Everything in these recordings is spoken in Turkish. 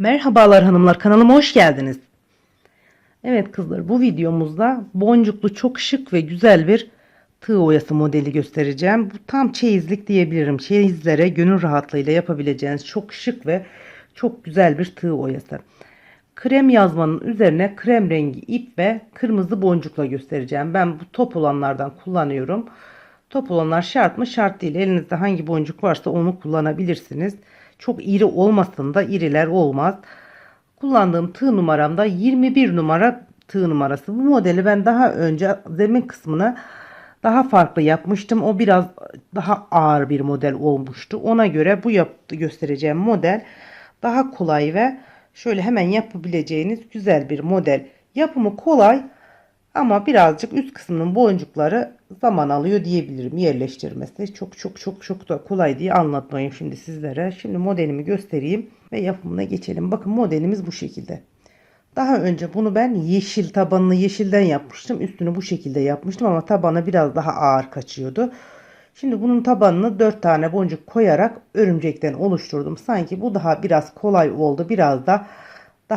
Merhabalar hanımlar kanalıma hoş geldiniz. Evet kızlar bu videomuzda boncuklu çok şık ve güzel bir tığ oyası modeli göstereceğim. Bu tam çeyizlik diyebilirim. Çeyizlere gönül rahatlığıyla yapabileceğiniz çok şık ve çok güzel bir tığ oyası. Krem yazmanın üzerine krem rengi ip ve kırmızı boncukla göstereceğim. Ben bu top olanlardan kullanıyorum. Top olanlar şart mı? Şart değil. Elinizde hangi boncuk varsa onu kullanabilirsiniz. Çok iri olmasın da iriler olmaz. Kullandığım tığ numaramda 21 numara tığ numarası. Bu modeli ben daha önce zemin kısmını daha farklı yapmıştım. O biraz daha ağır bir model olmuştu. Ona göre bu göstereceğim model daha kolay ve şöyle hemen yapabileceğiniz güzel bir model. Yapımı kolay ama birazcık üst kısmının boncukları zaman alıyor diyebilirim yerleştirmesi. Çok çok çok çok da kolay diye anlatmayayım şimdi sizlere. Şimdi modelimi göstereyim ve yapımına geçelim. Bakın modelimiz bu şekilde. Daha önce bunu ben yeşil tabanını yeşilden yapmıştım. Üstünü bu şekilde yapmıştım ama tabanı biraz daha ağır kaçıyordu. Şimdi bunun tabanını 4 tane boncuk koyarak örümcekten oluşturdum. Sanki bu daha biraz kolay oldu. Biraz da daha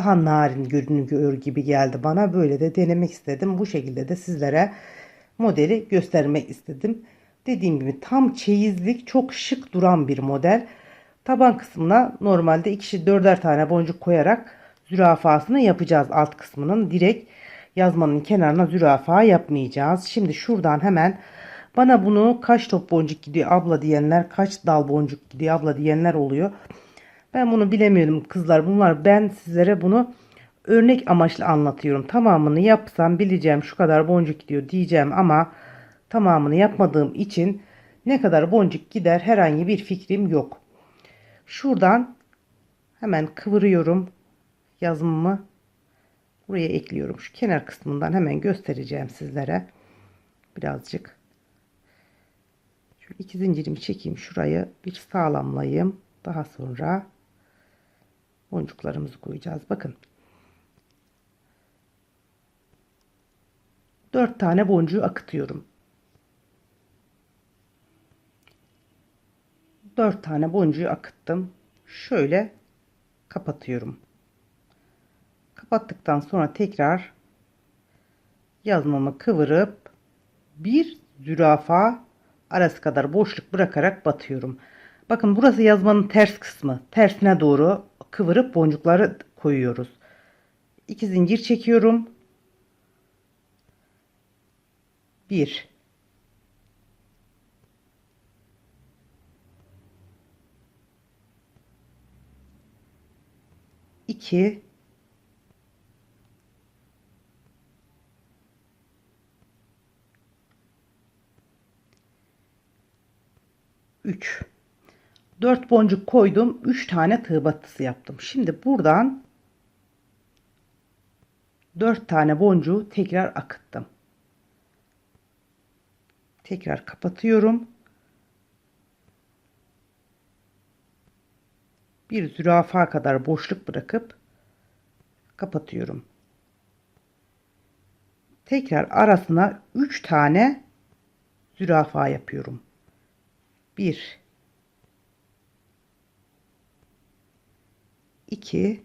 narin görünüyor gibi geldi bana. Böyle de denemek istedim. Bu şekilde de sizlere modeli göstermek istedim. Dediğim gibi tam çeyizlik çok şık duran bir model. Taban kısmına normalde ikişi dörder tane boncuk koyarak zürafasını yapacağız alt kısmının. Direkt yazmanın kenarına zürafa yapmayacağız. Şimdi şuradan hemen bana bunu kaç top boncuk gidiyor abla diyenler, kaç dal boncuk gidiyor abla diyenler oluyor. Ben bunu bilemiyorum kızlar. Bunlar ben sizlere bunu örnek amaçlı anlatıyorum. Tamamını yapsam bileceğim şu kadar boncuk gidiyor diyeceğim ama tamamını yapmadığım için ne kadar boncuk gider herhangi bir fikrim yok. Şuradan hemen kıvırıyorum yazımımı buraya ekliyorum. Şu kenar kısmından hemen göstereceğim sizlere. Birazcık şu iki zincirimi çekeyim şurayı bir sağlamlayayım. Daha sonra boncuklarımızı koyacağız. Bakın. 4 tane boncuğu akıtıyorum. 4 tane boncuğu akıttım. Şöyle kapatıyorum. Kapattıktan sonra tekrar yazmamı kıvırıp bir zürafa arası kadar boşluk bırakarak batıyorum. Bakın burası yazmanın ters kısmı. Tersine doğru kıvırıp boncukları koyuyoruz. 2 zincir çekiyorum. 1 2 3 4 boncuk koydum 3 tane tığ battısı yaptım. Şimdi buradan 4 tane boncuğu tekrar akıttım. Tekrar kapatıyorum. Bir zürafa kadar boşluk bırakıp kapatıyorum. Tekrar arasına 3 tane zürafa yapıyorum. 1 2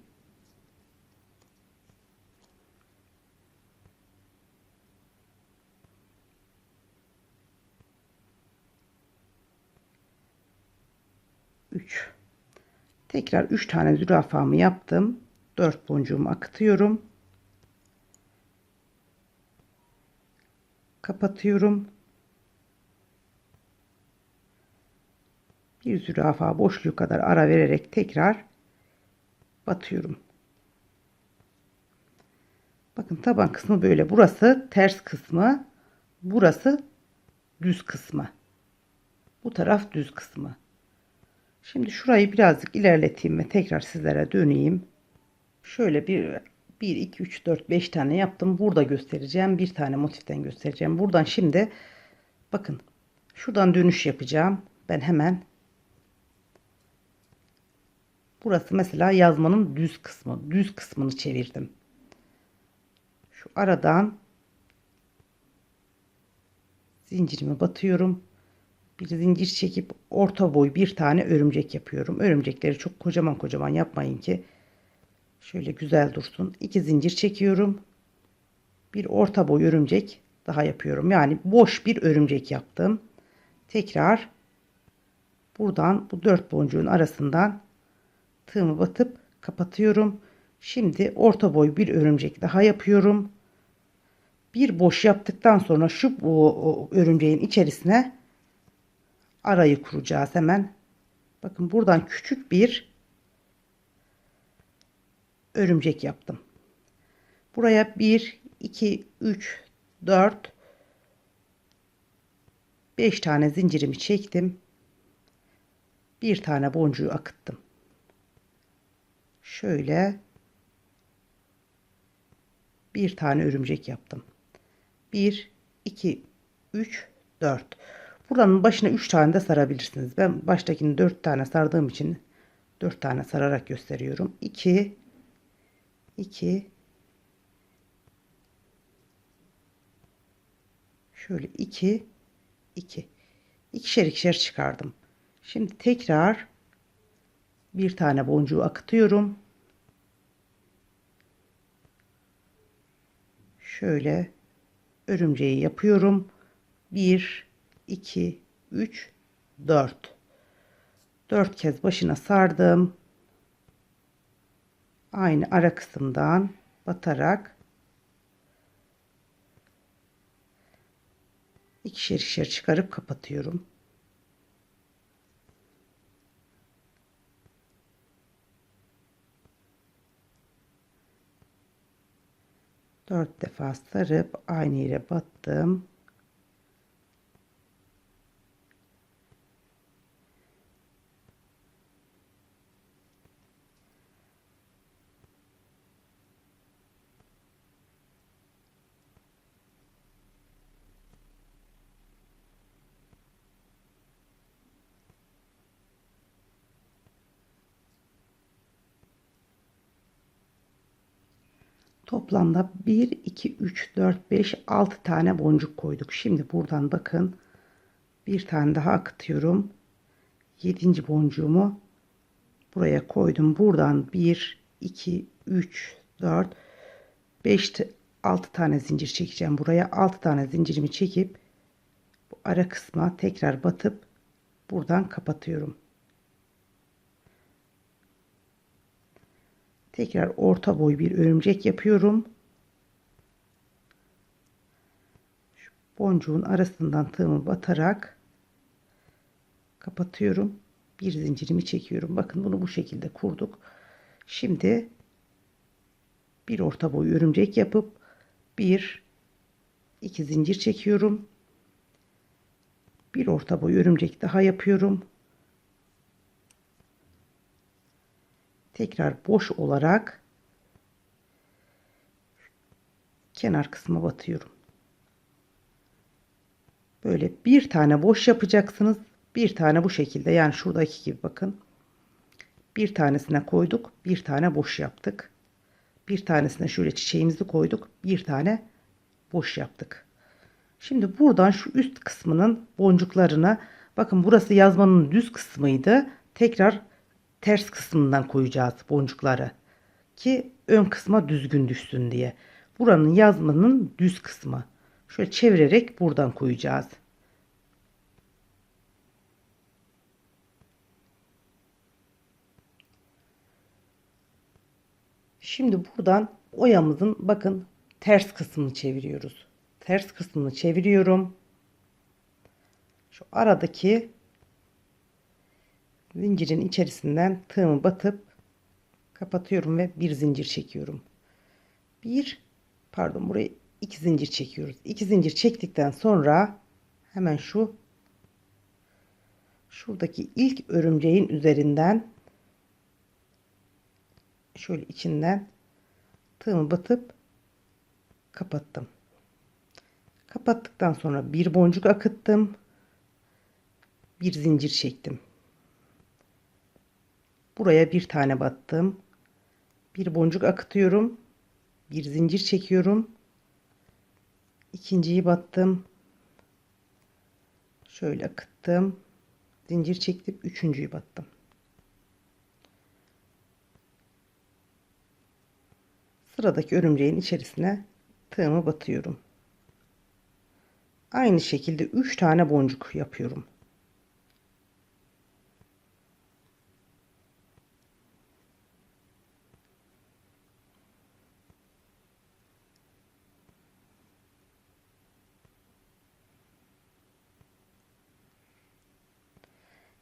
3 tekrar 3 tane zürafamı yaptım. 4 boncuğumu akıtıyorum. Kapatıyorum. Bir zürafa boşluğu kadar ara vererek tekrar batıyorum. Bakın taban kısmı böyle. Burası ters kısmı. Burası düz kısmı. Bu taraf düz kısmı. Şimdi şurayı birazcık ilerleteyim ve tekrar sizlere döneyim. Şöyle bir 1 2 3 4 5 tane yaptım. Burada göstereceğim. Bir tane motiften göstereceğim. Buradan şimdi bakın şuradan dönüş yapacağım. Ben hemen Burası mesela yazmanın düz kısmı. Düz kısmını çevirdim. Şu aradan zincirimi batıyorum. Bir zincir çekip orta boy bir tane örümcek yapıyorum. Örümcekleri çok kocaman kocaman yapmayın ki Şöyle güzel dursun. 2 zincir çekiyorum. Bir orta boy örümcek daha yapıyorum. Yani boş bir örümcek yaptım. Tekrar buradan bu dört boncuğun arasından tığımı batıp kapatıyorum. Şimdi orta boy bir örümcek daha yapıyorum. Bir boş yaptıktan sonra şu o, örümceğin içerisine arayı kuracağız hemen. Bakın buradan küçük bir örümcek yaptım. Buraya 1, 2, 3, 4, 5 tane zincirimi çektim. Bir tane boncuğu akıttım. Şöyle bir tane örümcek yaptım. 1, 2, 3, 4. Buranın başına 3 tane de sarabilirsiniz. Ben baştakini 4 tane sardığım için 4 tane sararak gösteriyorum. 2, 2, şöyle 2, 2. İkişer ikişer çıkardım. Şimdi tekrar bir tane boncuğu akıtıyorum. Şöyle örümceği yapıyorum. 1 2 3 4 4 kez başına sardım. Aynı ara kısımdan batarak ikişer ikişer çıkarıp kapatıyorum. Dört defa sarıp aynı yere battım. Toplamda 1, 2, 3, 4, 5, 6 tane boncuk koyduk. Şimdi buradan bakın. Bir tane daha akıtıyorum. 7. boncuğumu buraya koydum. Buradan 1, 2, 3, 4, 5, 6 tane zincir çekeceğim. Buraya 6 tane zincirimi çekip bu ara kısma tekrar batıp buradan kapatıyorum. Tekrar orta boy bir örümcek yapıyorum. Şu boncuğun arasından tığımı batarak kapatıyorum. Bir zincirimi çekiyorum. Bakın bunu bu şekilde kurduk. Şimdi bir orta boy örümcek yapıp bir iki zincir çekiyorum. Bir orta boy örümcek daha yapıyorum. Tekrar boş olarak kenar kısma batıyorum. Böyle bir tane boş yapacaksınız. Bir tane bu şekilde yani şuradaki gibi bakın. Bir tanesine koyduk. Bir tane boş yaptık. Bir tanesine şöyle çiçeğimizi koyduk. Bir tane boş yaptık. Şimdi buradan şu üst kısmının boncuklarına bakın burası yazmanın düz kısmıydı. Tekrar ters kısmından koyacağız boncukları ki ön kısma düzgün düşsün diye. Buranın yazmanın düz kısmı. Şöyle çevirerek buradan koyacağız. Şimdi buradan oyamızın bakın ters kısmını çeviriyoruz. Ters kısmını çeviriyorum. Şu aradaki zincirin içerisinden tığımı batıp kapatıyorum ve bir zincir çekiyorum. Bir pardon burayı iki zincir çekiyoruz. İki zincir çektikten sonra hemen şu şuradaki ilk örümceğin üzerinden şöyle içinden tığımı batıp kapattım. Kapattıktan sonra bir boncuk akıttım. Bir zincir çektim. Buraya bir tane battım. Bir boncuk akıtıyorum. Bir zincir çekiyorum. İkinciyi battım. Şöyle akıttım. Zincir çektim. Üçüncüyü battım. sıradaki örümceğin içerisine tığımı batıyorum. Aynı şekilde 3 tane boncuk yapıyorum.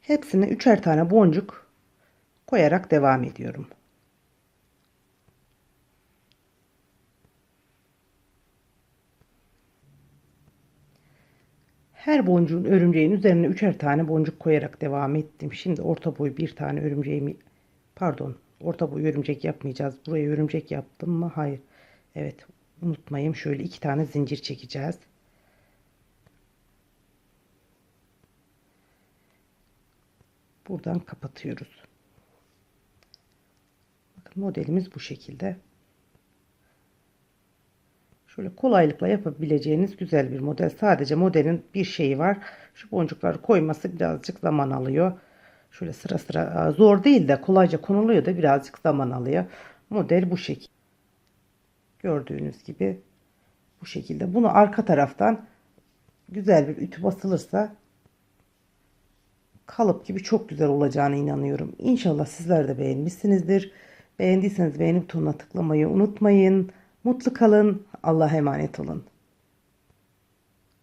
Hepsine üçer tane boncuk koyarak devam ediyorum. Her boncuğun örümceğin üzerine üçer tane boncuk koyarak devam ettim. Şimdi orta boy bir tane örümceğimi pardon orta boy örümcek yapmayacağız. Buraya örümcek yaptım mı? Hayır. Evet unutmayın şöyle iki tane zincir çekeceğiz. Buradan kapatıyoruz. Bakın modelimiz bu şekilde. Şöyle kolaylıkla yapabileceğiniz güzel bir model. Sadece modelin bir şeyi var. Şu boncukları koyması birazcık zaman alıyor. Şöyle sıra sıra zor değil de kolayca konuluyor da birazcık zaman alıyor. Model bu şekilde. Gördüğünüz gibi bu şekilde. Bunu arka taraftan güzel bir ütü basılırsa kalıp gibi çok güzel olacağına inanıyorum. İnşallah sizler de beğenmişsinizdir. Beğendiyseniz beğeni butonuna tıklamayı unutmayın. Mutlu kalın. Allah'a emanet olun.